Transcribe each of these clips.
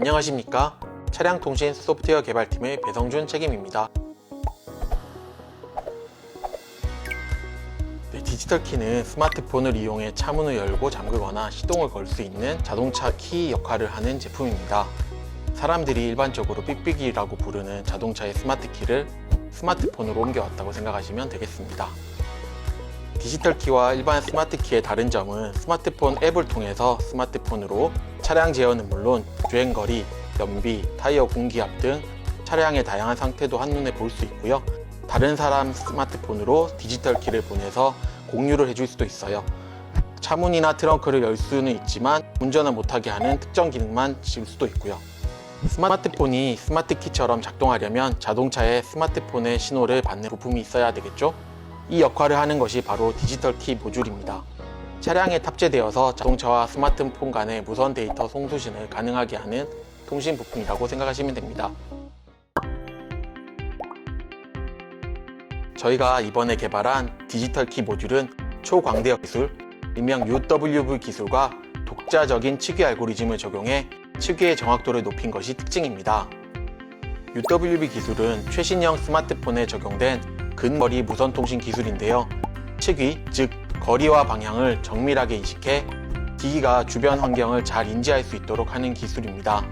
안녕하십니까? 차량통신 소프트웨어 개발팀의 배성준 책임입니다. 네, 디지털 키는 스마트폰을 이용해 차문을 열고 잠그거나 시동을 걸 수 있는 자동차 키 역할을 하는 제품입니다. 사람들이 일반적으로 삑삑이라고 부르는 자동차의 스마트 키를 스마트폰으로 옮겨왔다고 생각하시면 되겠습니다. 디지털 키와 일반 스마트 키의 다른 점은 스마트폰 앱을 통해서 스마트폰으로 차량 제어는 물론 주행 거리, 연비, 타이어 공기압 등 차량의 다양한 상태도 한눈에 볼 수 있고요. 다른 사람 스마트폰으로 디지털 키를 보내서 공유를 해줄 수도 있어요. 차문이나 트렁크를 열 수는 있지만 운전을 못하게 하는 특정 기능만 질 수도 있고요. 스마트폰이 스마트 키처럼 작동하려면 자동차에 스마트폰의 신호를 받는 부품이 있어야 되겠죠? 이 역할을 하는 것이 바로 디지털 키 모듈입니다. 차량에 탑재되어서 자동차와 스마트폰 간의 무선 데이터 송수신을 가능하게 하는 통신 부품이라고 생각하시면 됩니다. 저희가 이번에 개발한 디지털 키 모듈은 초광대역 기술, 일명 UWV 기술과 독자적인 치기 알고리즘을 적용해 치기의 정확도를 높인 것이 특징입니다. UWB 기술은 최신형 스마트폰에 적용된 근거리 무선 통신 기술인데요. 측위, 즉 거리와 방향을 정밀하게 인식해 기기가 주변 환경을 잘 인지할 수 있도록 하는 기술입니다.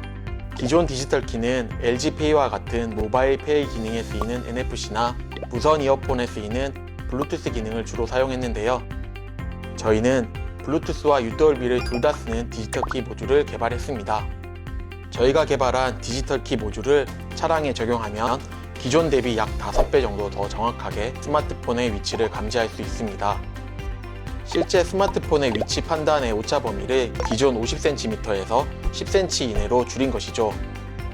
기존 디지털 키는 LG페이와 같은 모바일 페이 기능에 쓰이는 NFC나 무선 이어폰에 쓰이는 블루투스 기능을 주로 사용했는데요. 저희는 블루투스와 UWB를 둘 다 쓰는 디지털 키 모듈을 개발했습니다. 저희가 개발한 디지털 키 모듈을 차량에 적용하면 기존 대비 약 5배 정도 더 정확하게 스마트폰의 위치를 감지할 수 있습니다. 실제 스마트폰의 위치 판단의 오차 범위를 기존 50cm에서 10cm 이내로 줄인 것이죠.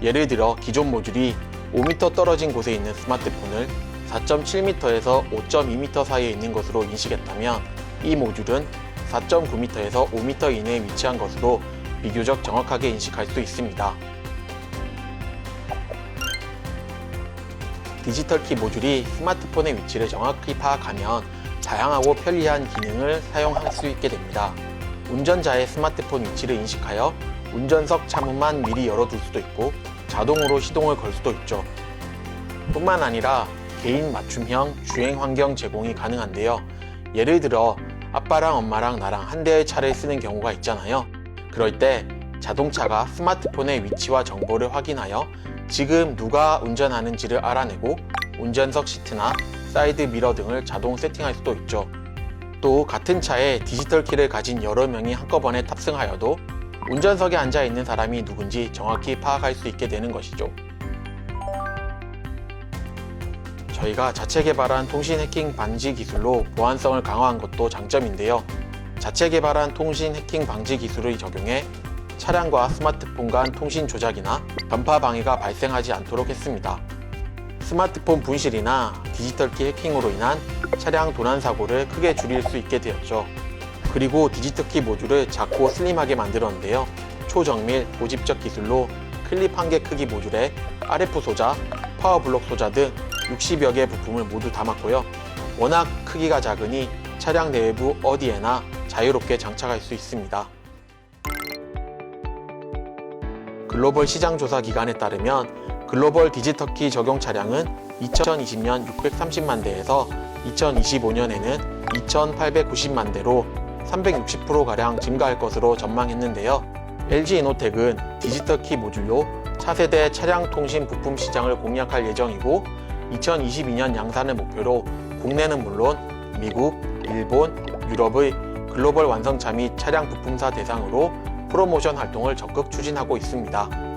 예를 들어 기존 모듈이 5m 떨어진 곳에 있는 스마트폰을 4.7m에서 5.2m 사이에 있는 것으로 인식했다면 이 모듈은 4.9m에서 5m 이내에 위치한 것으로 비교적 정확하게 인식할 수 있습니다. 디지털 키 모듈이 스마트폰의 위치를 정확히 파악하면 다양하고 편리한 기능을 사용할 수 있게 됩니다. 운전자의 스마트폰 위치를 인식하여 운전석 차문만 미리 열어둘 수도 있고 자동으로 시동을 걸 수도 있죠. 뿐만 아니라 개인 맞춤형 주행 환경 제공이 가능한데요. 예를 들어 아빠랑 엄마랑 나랑 한 대의 차를 쓰는 경우가 있잖아요. 그럴 때 자동차가 스마트폰의 위치와 정보를 확인하여 지금 누가 운전하는지를 알아내고 운전석 시트나 사이드 미러 등을 자동 세팅할 수도 있죠. 또 같은 차에 디지털 키를 가진 여러 명이 한꺼번에 탑승하여도 운전석에 앉아 있는 사람이 누군지 정확히 파악할 수 있게 되는 것이죠. 저희가 자체 개발한 통신 해킹 반지 기술로 보안성을 강화한 것도 장점인데요. 자체 개발한 통신 해킹 방지 기술을 적용해 차량과 스마트폰 간 통신 조작이나 전파 방해가 발생하지 않도록 했습니다. 스마트폰 분실이나 디지털 키 해킹으로 인한 차량 도난 사고를 크게 줄일 수 있게 되었죠. 그리고 디지털 키 모듈을 작고 슬림하게 만들었는데요. 초정밀 고집적 기술로 클립 한 개 크기 모듈에 RF 소자, 파워블록 소자 등 60여 개 부품을 모두 담았고요. 워낙 크기가 작으니 차량 내부 어디에나 자유롭게 장착할 수 있습니다. 글로벌 시장 조사 기관에 따르면 글로벌 디지털키 적용 차량은 2020년 630만 대에서 2025년에는 2,890만 대로 360%가량 증가할 것으로 전망했는데요. LG 이노텍은 디지털키 모듈로 차세대 차량 통신 부품 시장을 공략할 예정이고 2022년 양산을 목표로 국내는 물론 미국, 일본, 유럽의 글로벌 완성차 및 차량 부품사 대상으로 프로모션 활동을 적극 추진하고 있습니다.